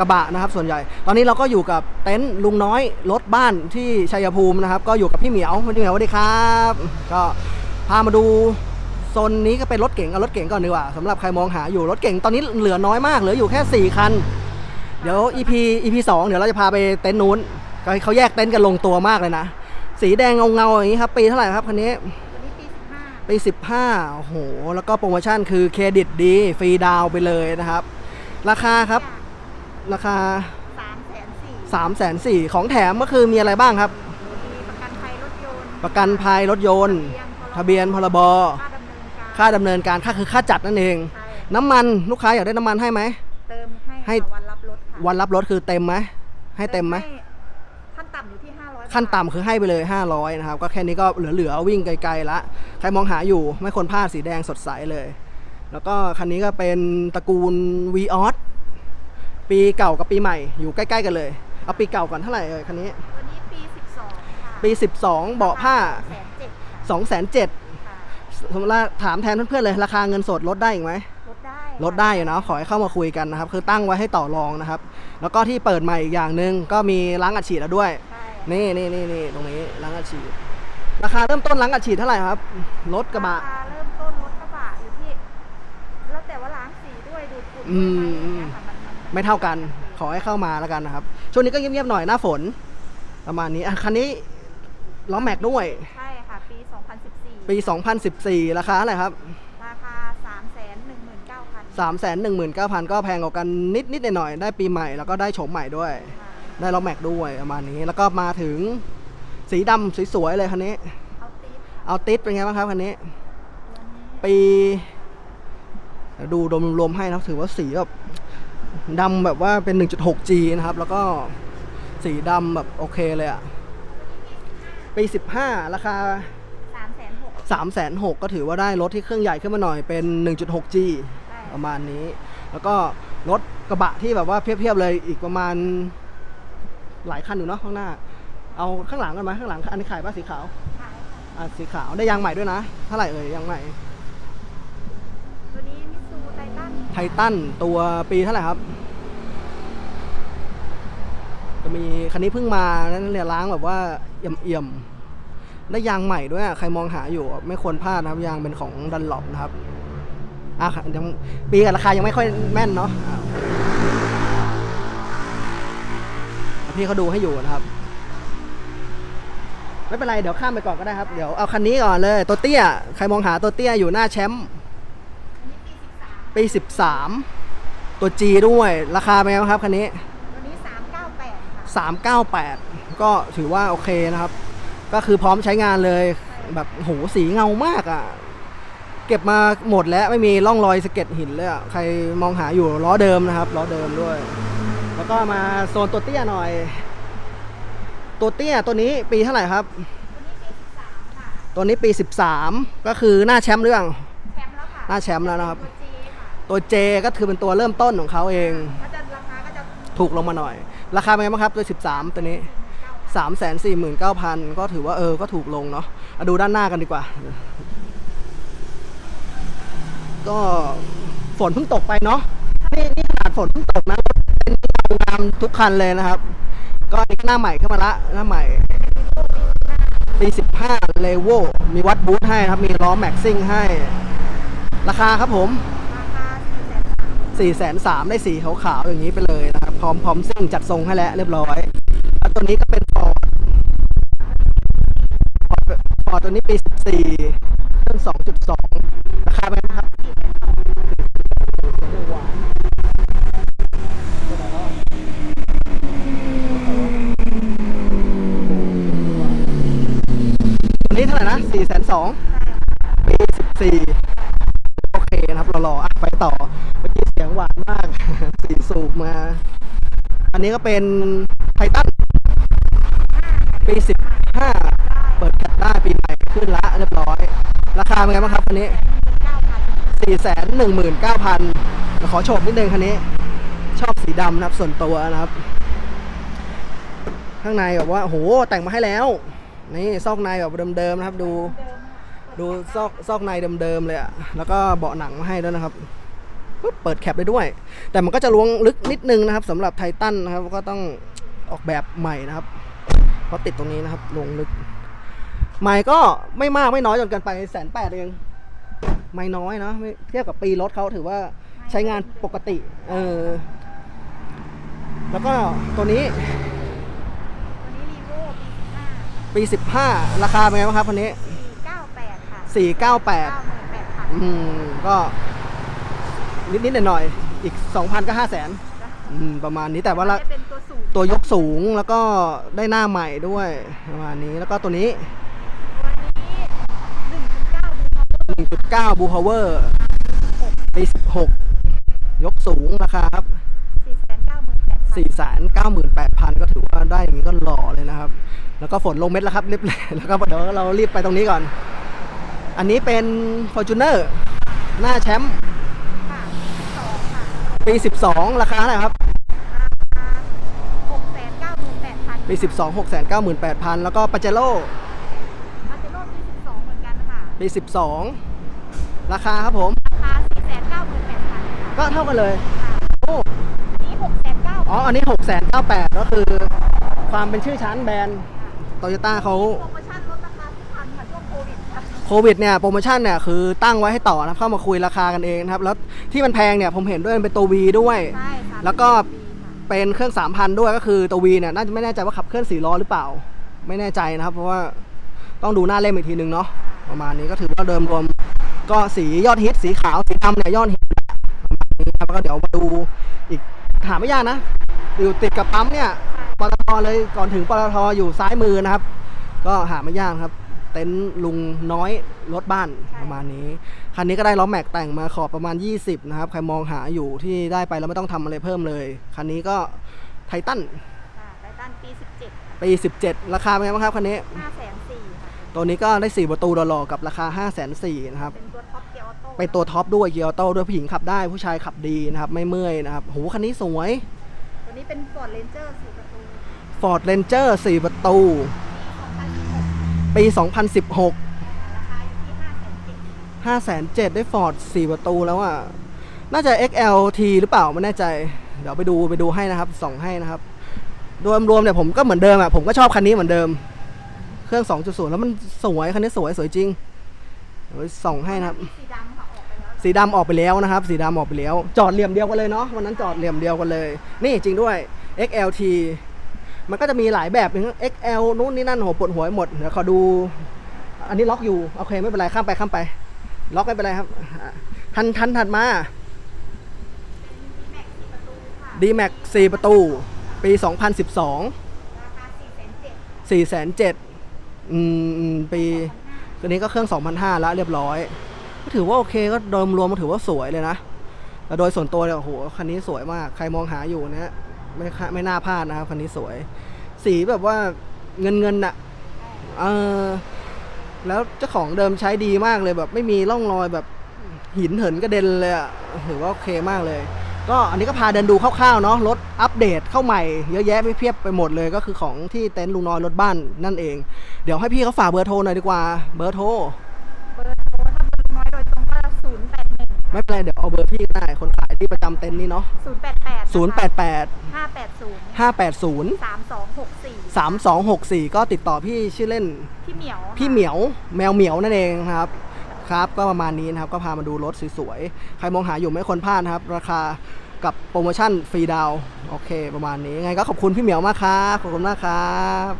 กระบะนะครับส่วนใหญ่ ตอนนี้เราก็อยู่กับเต็นท์ลุงน้อยรถบ้านที่ชัยภูมินะครับก็อยู่กับพี่เหมียวพี่เหมียวสวัสดีครับ ก็พามาดูโซนนี้ก็เป็นรถเก๋งเอารถเก๋งก่อนดีกว่าสำหรับใครมองหาอยู่รถเก๋งตอนนี้เหลือน้อยมากเหลืออยู่แค่ 4 คัน เดี๋ยว EP EP สองเดี๋ยวเราจะพาไปเต็นท์นู้นก็เขาแยกเต็นท์กันลงตัวมากเลยนะ สีแดงเงาๆอย่างนี้ครับ ปีเท่าไหร่ครับคันนี้วันนี้ปีสิบห้าปี15โอ้โห แล้วก็โปรโมชั่นคือเครดิตดี ฟรีดาวน์ไปเลยนะครับ ราคาครับ ราคาสามแสนสี่3 4 0 0 0ของแถมก็คือมีอะไรบ้างครับ มีประกันภัยรถยนต์ประกันภัยรถยนต์ ทะเบียนพรบค่าดำเนินการค่าดำเนินการค่าคือค่าจัดนั่นเอง ใช่น้ำมันลูกค้าอยากได้น้ำมันให้ไหม เติมให้ให้ ค่ะวันรับรถค่ะวันรับรถคือเต็มไหมให้เต็มไหม ขั้นต่ำอยู่ที่ห้าร้อยขั้นต่ำคือให้ไปเลย 500 นะครับ ก็แค่นี้ก็เหลือๆวิ่งไกลๆละ ใครมองหาอยู่ไม่ควรพลาดสีแดงสดใสเลย แล้วก็คันนี้ก็เป็นตระกูล v ีออส ปีเก่ากับปีใหม่อยู่ใกล้ๆกันเลย เอาปีเก่าก่อนเท่าไหร่เอ่ยคันนี้ วันนี้ปีสิบสองค่ะปี 12 เบาะผ้า แสนเจ็ดค่ะ2 7 0 0 0ค่ะสมมติว่าถามแทนเพื่อนๆเลย ราคาเงินสดลดได้อีกไหม ลดได้ลดได้อยู่เนาะขอให้เข้ามาคุยกันนะครับ คือตั้งไว้ให้ต่อรองนะครับ แล้วก็ที่เปิดใหม่อีกอย่างหนึ่งก็มีล้างอัดฉีดแล้วด้วย ใช่นี่นี่นี่นี่ตรงนี้ล้างอัดฉีด ราคาเริ่มต้นล้างอัดฉีดเท่าไหร่ครับรถกระบะาคาเริ่มต้นรถกระบะอยู่ที่ แล้วแต่ว่าล้างสีด้วยดูดฝุ่นอืด้วยมไหมอย่างเงี้ยค่ะมันมัน ไม่เท่ากัน ขอให้เข้ามาแล้วกันนะครับ ช่วงนี้ก็เงียบๆหน่อยหน้าฝน ประมาณนี้อะคันนี้ล้อแม็กด้วย ใช่ค่ะ ปี 2014 ปี 2014 ราคาเท่าไหร่ครับ ราคา 319,000 319,000 ก็แพงกว่ากันนิดนิดๆหน่อยๆได้ปีใหม่แล้วก็ได้โฉมใหม่ด้วยค่ะได้ล้อแม็กด้วยประมาณนี้ แล้วก็มาถึงสีดำสวยๆเลยคันนี้ เอาติ๊บเอาติดเป็นไงบ้างครับคันนี้ตัวนี้ปีเดี๋ยวดูรวมๆให้นะครับถือว่าสีแบบ ดำแบบว่าเป็น 1.6G นะครับ แล้วก็สีดำแบบโอเคเลยอะปี 15 ราคา3,600 3 6 0 0 0ก็ถือว่าได้รถที่เครื่องใหญ่ขึ้นมาหน่อยเป็น 1.6G ใช่ประมาณนี้ แล้วก็รถกระบะที่แบบว่าเพียบๆเลยอีกประมาณหลายคันอยู่เนาะข้างหน้า เอาข้างหลังกันไหมข้างหลังอันนี้ขายป่ะสีขาว ขายค่ะ อะสีขาวได้ยางใหม่ด้วยนะ เท่าไหร่เอ่ยยางใหม่ ตัวนี้มิซู ไททันตัวปีเท่าไหร่ครับ จะมีคันนี้เพิ่งมานั่นเนี่ยล้างแบบว่าเอี่ยมๆได้ยางใหม่ด้วยใครมองหาอยู่ไม่ควรพลาดนะครับยางเป็นของดันหลบนะครับอะยังปีกับราคายังไม่ค่อยแม่นเนาะอะพี่เขาดูให้อยู่นะครับ ไม่เป็นไร เดี๋ยวข้ามไปก่อนก็ได้ครับ เดี๋ยวเอาคันนี้ก่อนเลย ตัวเตี้ย ใครมองหาตัวเตี้ยอยู่หน้าแชมป์ ปี 13 ตัว G ด้วย ราคาเป็นไงบ้างครับคันนี้ ตัวนี้ 398 ค่ะ 398 ก็ถือว่าโอเคนะครับ ก็คือพร้อมใช้งานเลยแบบโหสีเงามากอะ่ะ เก็บมาหมดแล้วไม่มีร่องรอยสะเก็ดหินเลยอะ่ะใครมองหาอยู่ล้อเดิมนะครับล้อเดิมด้วย แล้วก็มาโซนตัวเตี้ยหน่อย ตัวเตี้ยตัวนี้ปีเท่าไหร่ครับ ตัวนี้ปี 13ค่ะตัวนี้ปี13ก็คือหน้าแชมป์หรือยังแชมป์แล้วค่ะ หน้าแชมป์แล้วนะครับ ตัว G ค่ะตัว J ก็คือเป็นตัวเริ่มต้นของเขาเอง ก็จะราคาก็จะถูกลงมาหน่อย ราคาเป็นไงบ้างครับตัว 13 ตัวนี้ 3 4 9 0 0 0 ก็ถือว่าเออ ก็ถูกลงเนาะมาดูด้านหน้ากันดีกว่า ก็ฝนเพิ่งตกไปเนาะ นี่นี่ขนาดฝนเพิ่งตกนะ เป็นเงางามทุกคันเลยนะครับ ก็อันนี้ก็หน้าใหม่ขึ้นมาละ หน้าใหม่ปี15เลโวมีวัดบูทให้นะครับ มีล้อแม็กซิ่งให้ ราคาครับผมราคา 4 3 4ี่แสนสามได้สีขาวๆอย่างนี้ไปเลยนะครับ พร้อมพร้อมซิ่งจัดทรงให้แล้วเรียบร้อย แล้วตัวนี้ก็เป็นฟอร์ดฟอร์ดตัวนี้ปี14เครื่อง2.2ราคาเป็นไงครับตัวนี้เท่าไหร่นะ4 2 0 0 0 นนี้ก็เป็นไททันปี 15 เปิดแคปได้ปีใหม่ขึ้นละเรียบร้อย ราคาเป็นไงบ้างครับคันนี้ 4 1 9 0 0 0ขอโฉบนิดนึงคันนี้ ชอบสีดำนะครับส่วนตัวนะครับ ข้างในแบบว่าโหแต่งมาให้แล้ว นี่ซอกในแบบเดิมๆนะครับ ดู ดูซอกซอกในเดิมๆเลยอะแล้วก็เบาะหนังมาให้ด้วยนะครับ ปึ๊บเปิดแคปได้ด้วย แต่มันก็จะล้วงลึกนิดนึงนะครับสำหรับไททันนะครับก็ต้องออกแบบใหม่นะครับเพราะติดตรงนี้นะครับลงลึก ใหม่ก็ไม่มากไม่น้อยจนเกินไปแสนแปดเองไม่น้อยนะไม่เทียบกับปีรถเขาถือว่าใช้งานปกติเออแล้วก็ตัวนี้ตัวนี้รีโวปีปี15ราคาเป็นไงบ้างครับคันนี้15 498ค่ะ498 98,000อืมก็ นิดนิดๆหน่อยๆอีก 2,000 ก็ 5 0 0 0 0นอืมประมาณนี้แต่ว่าละจะเป็นตัวสูงตัวยกสูงแล้วก็ได้หน้าใหม่ด้วยประมาณนี้แล้วก็ตัวนี้ตัวนี้1.9ดูเขา1.9บูฮาวเวอร์ปี16 ยกสูงราคาครับ498,000 498,000 ก็ถือว่าได้อย่างนี้ก็หล่อเลยนะครับ แล้วก็ฝนลงเม็ดแล้วครับรีบแล้วก็เดี๋ยวเรารีบไปตรงนี้ก่อน อันนี้เป็น Fortuner หน้าแชมป์ค่ะ2ค่ะ ปี12 ราคาเท่าไหร่ครับ698,000ปี 12 698,000 แล้วก็ปาเจโร่มาเจโร่ปี12เหมือนกันค่ะปี 12 ราคาครับผม ราคา498,000ค่ะก็เท่ากันเลยค่ะโอ้ นี้699,000อ๋อ อันนี้ 698ก็คือ ความเป็นชื่อชั้นแบรนด์โตโยต้าเขา โปรโมชั่น โควิดเนี่ยโปรโมชั่นเนี่ยคือตั้งไว้ให้ต่อนะครับเข้ามาคุยราคากันเองนะครับแล้วที่มันแพงเนี่ยผมเห็นด้วยมันเป็นตัว V ด้วย ใช่ค่ะแล้วก็ปีค่ะเป็นเครื่อง 3,000 ด้วยก็คือตัว V เนี่ยน่าจะไม่แน่ใจว่าขับเคลื่อน4ล้อหรือเปล่า ไม่แน่ใจนะครับ เพราะว่าต้องดูหน้าเล่มอีกทีนึงเนาะประมาณนี้ก็ถือว่าเดิมรวมก็สียอดฮิตสีขาวสีดำเนี่ยยอดฮิตแหละประมาณนี้ครับแล้วก็เดี๋ยวมาดูอีกหาไม่ยากนะ อยู่ติดกับปั๊มเนี่ยปตทเลยก่อนถึงปตทอยู่ซ้ายมือนะครับ ก็หาไม่ยากครับ เต็นท์ลุงน้อยรถบ้านประมาณนี้ คันนี้ก็ได้ล้อแม็กแต่งมาขอบประมาณ 20 นะครับ ใครมองหาอยู่ที่ได้ไปแล้วไม่ต้องทำอะไรเพิ่มเลย คันนี้ก็ไททันค่ะไททันปี 17ค่ะปี 17 ราคาเป็นไงบ้างครับคันนี้504,000ค่ะตัวนี้ก็ได้ 4 ประตูหล่อๆกับราคา 5 4 0 0 0นะครับ เป็นตัวท็อปเกียร์ออโต้เป็นตัวท็อปด้วยเกียร์ออโต้ด้วยผู้หญิงขับได้ผู้ชายขับดีนะครับไม่เมื่อยนะครับโหคันนี้สวย ตัวนี้เป็น Ford Ranger 4ประตู Ford Ranger 4ประตูปี2016ปี2016ราคาอยู่ที่5 7 0 0 5 7 0 0ได้ Ford 4ประตูแล้วอะ น่าจะ XLT หรือเปล่าไม่แน่ใจ เดี๋ยวไปดูไปดูให้นะครับส่องให้นะครับ โดยรวมเนี่ยผมก็เหมือนเดิมอะ ผมก็ชอบคันนี้เหมือนเดิม เครื่อง 2.0 แล้วมันสวย คันนี้สวยสวยจริงเดี๋ยวส่องให้นะครับ สีดำค่ะออกไปแล้วสีดำออกไปแล้วนะครับ สีดำออกไปแล้ว จอดเหลี่ยมเดียวกันเลยเนาะวันนั้นจอดเหลี่ยมเดียวกันเลย นี่จริงด้วย XLT มันก็จะมีหลายแบบอย่าง XL นู้นนี่นั่นโหปวดหัวหมดเดี๋ยวขอดู อันนี้ล็อกอยู่โอเคไม่เป็นไรข้ามไปข้ามไป ล็อกไม่เป็นไรครับอะทันทันถัดมา D Max 4ประตู ปี 2012ราคา4 7 0 0 4 7 0 0อืมอืมปีตัวนี้ก็เครื่อง2,500แล้วเรียบร้อย ก็ถือว่าโอเคก็โดยรวมก็ถือว่าสวยเลยนะแต่โดยส่วนตัวเนี่ยโอ้โหคันนี้สวยมาก ใครมองหาอยู่เนะ ไม่ค่าไม่น่าพลาดนะครับคันนี้สวย สีแบบว่าเงินเงินอะเออแล้วเจ้าของเดิมใช้ดีมากเลยแบบไม่มีร่องรอยแบบหินเหินกระเด็นเลยอะถือว่าโอเคมากเลย ก็อันนี้ก็พาเดินดูคร่าวๆเนาะรถอัปเดตเข้าใหม่เยอะแยะไม่เพียบไปหมดเลยก็คือของที่เต็นท์ลุงน้อยรถบ้านนั่นเอง เดี๋ยวให้พี่เขาฝากเบอร์โทรหน่อยดีกว่าเบอร์โทร ไม่เป็นไรเดี๋ยวเอาเบอร์พี่ก็ได้คนขายที่ประจำเต็นท์นี้เนาะ0 8 8 0 8 8 580 5 8 0 3264 3 2 6 4 ก็ติดต่อพี่ชื่อเล่น พี่เหมียวพี่เหมียวแมวเหมียวนั่นเองครับครับ ก็ประมาณนี้นะครับก็พามาดูรถสวยๆ ใครมองหาอยู่ไม่ควรพลาดนะครับ ราคากับโปรโมชั่นฟรีดาวน์โอเค ประมาณนี้ยังไงก็ขอบคุณพี่เหมียวมากครับขอบคุณมากครับ